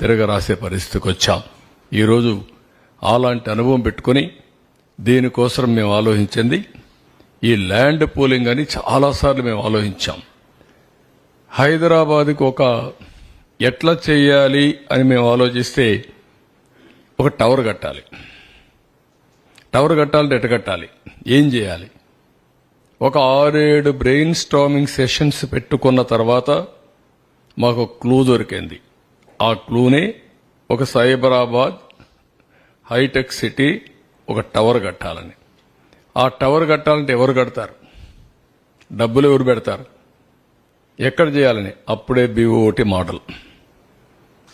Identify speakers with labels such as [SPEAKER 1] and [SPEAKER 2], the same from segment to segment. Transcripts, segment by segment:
[SPEAKER 1] తిరగరాసే పరిస్థితికి వచ్చాం. ఈరోజు అలాంటి అనుభవం పెట్టుకుని దీనికోసం మేము ఆలోచించింది. ఈ ల్యాండ్ పూలింగ్ అని చాలాసార్లు మేము ఆలోచించాం. హైదరాబాద్కి ఒక ఎట్లా చేయాలి అని మేము ఆలోచిస్తే ఒక టవర్ కట్టాలి. టవర్ కట్టాలంటే ఎట్ట కట్టాలి? ఏం చేయాలి? ఒక ఆరేడు బ్రెయిన్ స్టామింగ్ సెషన్స్ పెట్టుకున్న తర్వాత మాకు క్లూ దొరికింది. ఆ క్లూనే ఒక సైబరాబాద్ హైటెక్ సిటీ ఒక టవర్ కట్టాలని. ఆ టవర్ కట్టాలంటే ఎవరు కడతారు? డబ్బులు ఎవరు పెడతారు? ఎక్కడ చేయాలని? అప్పుడే బీఓటి మోడల్.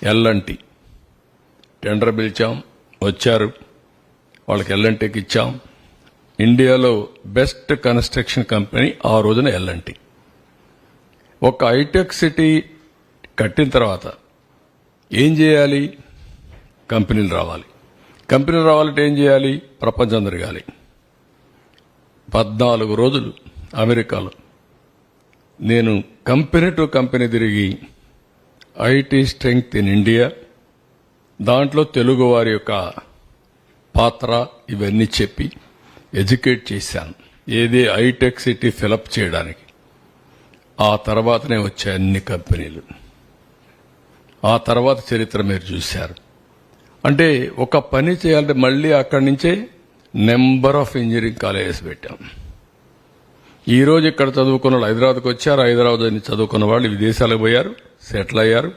[SPEAKER 1] ఎల్ఎన్టీ టెండర్ పిలిచాం వచ్చారు. వాళ్ళకి ఎల్ఎన్టీకి ఇచ్చాం. ఇండియాలో బెస్ట్ కన్స్ట్రక్షన్ కంపెనీ ఆ రోజున ఎల్ఎన్టీ ఒక హైటెక్ సిటీ కట్టిన తర్వాత ఏం చేయాలి? కంపెనీలు రావాలి. కంపెనీలు రావాలంటే ఏం చేయాలి? ప్రపంచం తిరగాలి. పద్నాలుగు రోజులు అమెరికాలో. నేను కంపెనీ టు కంపెనీ తిరిగి ఐటీ స్ట్రెంగ్త్ ఇన్ ఇండియా దాంట్లో తెలుగు వారి యొక్క పాత్ర ఇవన్నీ చెప్పి ఎడ్యుకేట్ చేశాను. ఏది ఐటెక్ సిటీ ఫిలప్ చేయడానికి. ఆ తర్వాతనే వచ్చాయి అన్ని కంపెనీలు. ఆ తర్వాత చరిత్ర మీరు చూశారు. అంటే ఒక పని చేయాలంటే మళ్ళీ అక్కడి నుంచే నెంబర్ ఆఫ్ ఇంజనీరింగ్ కాలేజెస్ పెట్టాం. ఈ రోజు ఇక్కడ చదువుకున్న వాళ్ళు హైదరాబాద్కి వచ్చారు హైదరాబాద్ అని చదువుకున్న వాళ్ళు విదేశాలకు పోయారు సెటిల్ అయ్యారు.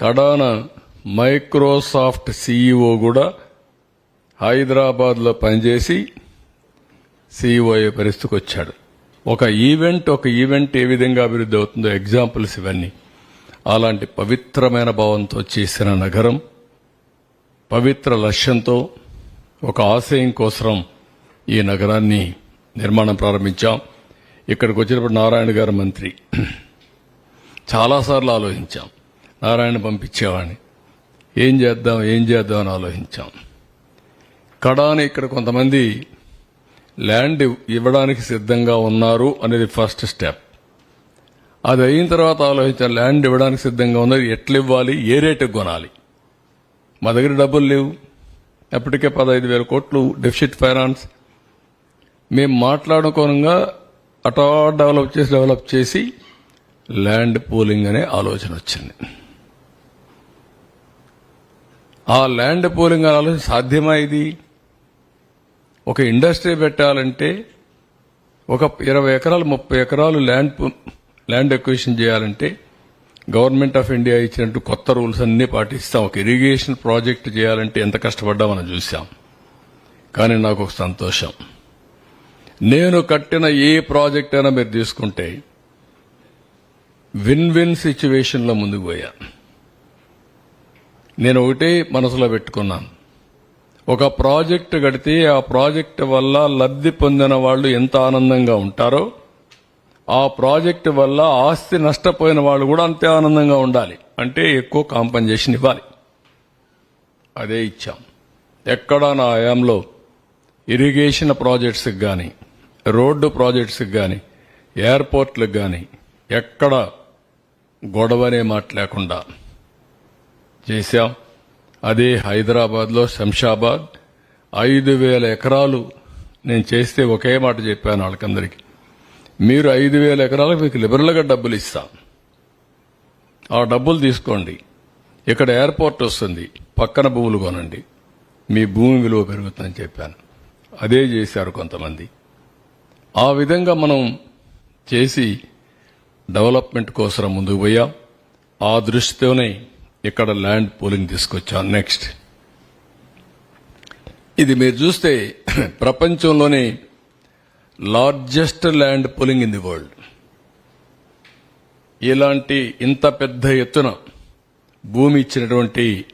[SPEAKER 1] కడాన మైక్రోసాఫ్ట్ సీఈఓ కూడా హైదరాబాద్లో పనిచేసి సీఈఓ అయ్యే పరిస్థితికి వచ్చాడు. ఒక ఈవెంట్ ఒక ఈవెంట్ ఏ విధంగా అభివృద్ధి అవుతుందో ఎగ్జాంపుల్స్ ఇవన్నీ. అలాంటి పవిత్రమైన భావంతో చేసిన నగరం పవిత్ర లక్ష్యంతో ఒక ఆశయం కోసం ఈ నగరాన్ని నిర్మాణం ప్రారంభించాం. ఇక్కడికి వచ్చినప్పుడు నారాయణ గారు మంత్రి. చాలాసార్లు ఆలోచించాం. నారాయణ పంపించేవాడిని. ఏం చేద్దాం ఏం చేద్దాం అని ఆలోచించాం. కడాని ఇక్కడ కొంతమంది ల్యాండ్ ఇవ్వడానికి సిద్ధంగా ఉన్నారు అనేది ఫస్ట్ స్టెప్. అది అయిన తర్వాత ఆలోచించాలి ల్యాండ్ ఇవ్వడానికి సిద్ధంగా ఉన్నది ఎట్లా ఇవ్వాలి ఏ రేటుకు కొనాలి? మా దగ్గర డబ్బులు లేవు. ఎప్పటికే పదహైదు వేల కోట్లు డెఫిసిట్ ఫైనాన్స్ మేము మాట్లాడుకోనంగా అటా డెవలప్ చేసి డెవలప్ చేసి ల్యాండ్ పూలింగ్ అనే ఆలోచన వచ్చింది. ఆ ల్యాండ్ పూలింగ్ అనే ఆలోచన సాధ్యమా ఇది? ఒక ఇండస్ట్రీ పెట్టాలంటే ఒక ఇరవై ఎకరాలు ముప్పై ఎకరాలు ల్యాండ్ పు- ల్యాండ్ ఎక్విజిషన్ చేయాలంటే గవర్నమెంట్ ఆఫ్ ఇండియా ఇచ్చినట్టు కొత్త రూల్స్ అన్నీ పాటిస్తాం. ఒక ఇరిగేషన్ ప్రాజెక్ట్ చేయాలంటే ఎంత కష్టపడ్డా మనం చూసాం కానీ నాకు ఒక సంతోషం. నేను కట్టిన ఏ ప్రాజెక్ట్ అయినా మీరు తీసుకుంటే విన్ విన్ సిచ్యువేషన్లో ముందుకు పోయా. నేను ఒకటే మనసులో పెట్టుకున్నాను. ఒక ప్రాజెక్ట్ కడితే ఆ ప్రాజెక్ట్ వల్ల లబ్ధి పొందిన వాళ్ళు ఎంత ఆనందంగా ఉంటారో ఆ ప్రాజెక్టు వల్ల ఆస్తి నష్టపోయిన వాళ్ళు కూడా అంతే ఆనందంగా ఉండాలి. అంటే ఎక్కువ కాంపన్సేషన్ ఇవ్వాలి. అదే ఇచ్చాం. ఎక్కడా నా హయాంలో ఇరిగేషన్ ప్రాజెక్ట్స్కి కానీ రోడ్డు ప్రాజెక్ట్స్కి కానీ ఎయిర్పోర్ట్లకు కానీ ఎక్కడ గొడవనే మాట లేకుండా చేశాం. అదే హైదరాబాద్లో శంషాబాద్. ఐదు వేల ఎకరాలు నేను చేస్తే ఒకే మాట చెప్పాను వాళ్ళకందరికీ. మీరు ఐదు వేల ఎకరాలకు మీకు లిబరల్గా డబ్బులు ఇస్తాం. ఆ డబ్బులు తీసుకోండి. ఇక్కడ ఎయిర్పోర్ట్ వస్తుంది. పక్కన భూములు కొనండి. మీ భూమి విలువ పెరుగుతుందని చెప్పాను. అదే చేశారు కొంతమంది. ఆ విధంగా మనం చేసి డెవలప్మెంట్ కోసం ముందుకు పోయాం. ఆ దృష్టితోనే ఇక్కడ ల్యాండ్ పోలింగ్ తీసుకొచ్చాం. నెక్స్ట్ ఇది మీరు చూస్తే ప్రపంచంలోనే largest land pooling in the world. ఇలాంటి ఇంత పెద్ద ఎత్తున భూమి ఇచ్చినటువంటి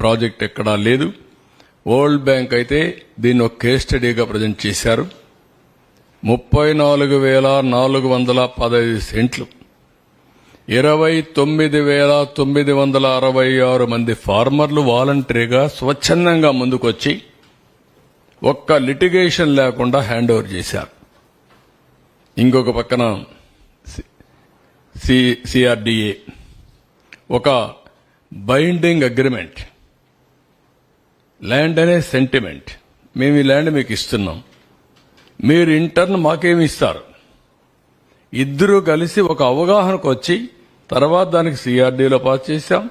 [SPEAKER 1] ప్రాజెక్ట్ ఎక్కడా లేదు. వరల్డ్ బ్యాంక్ అయితే దీన్ని ఒక కేస్ స్టడీగా ప్రజెంట్ చేశారు. ముప్పై నాలుగు వేల నాలుగు వందల పదహైదు సెంట్లు ఇరవై తొమ్మిది వేల తొమ్మిది వందల అరవై ఆరు మంది ఫార్మర్లు వాలంటరీగా స్వచ్ఛందంగా ముందుకొచ్చి ఒక్క లిటిగేషన్ లేకుండా హ్యాండ్ ఓవర్ చేశారు. ఇంకొక పక్కన సిఆర్డిఏ. ఒక బైండింగ్ అగ్రిమెంట్. ల్యాండ్ అనే సెంటిమెంట్. మేము ఈ ల్యాండ్ మీకు ఇస్తున్నాం. మీరు ఇంటర్న్ మాకేమి ఇస్తారు? ఇద్దరూ కలిసి ఒక అవగాహనకు వచ్చి తర్వాత దానికి సిఆర్డీలో పాస్ చేశాం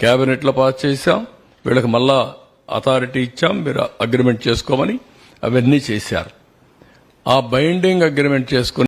[SPEAKER 1] క్యాబినెట్లో పాస్ చేశాం వీళ్ళకి మళ్ళా అథారిటీ ఇచ్చాం మీరు అగ్రిమెంట్ చేసుకోమని అవన్నీ చేశారు. ఆ బైండింగ్ అగ్రిమెంట్ చేసుకుని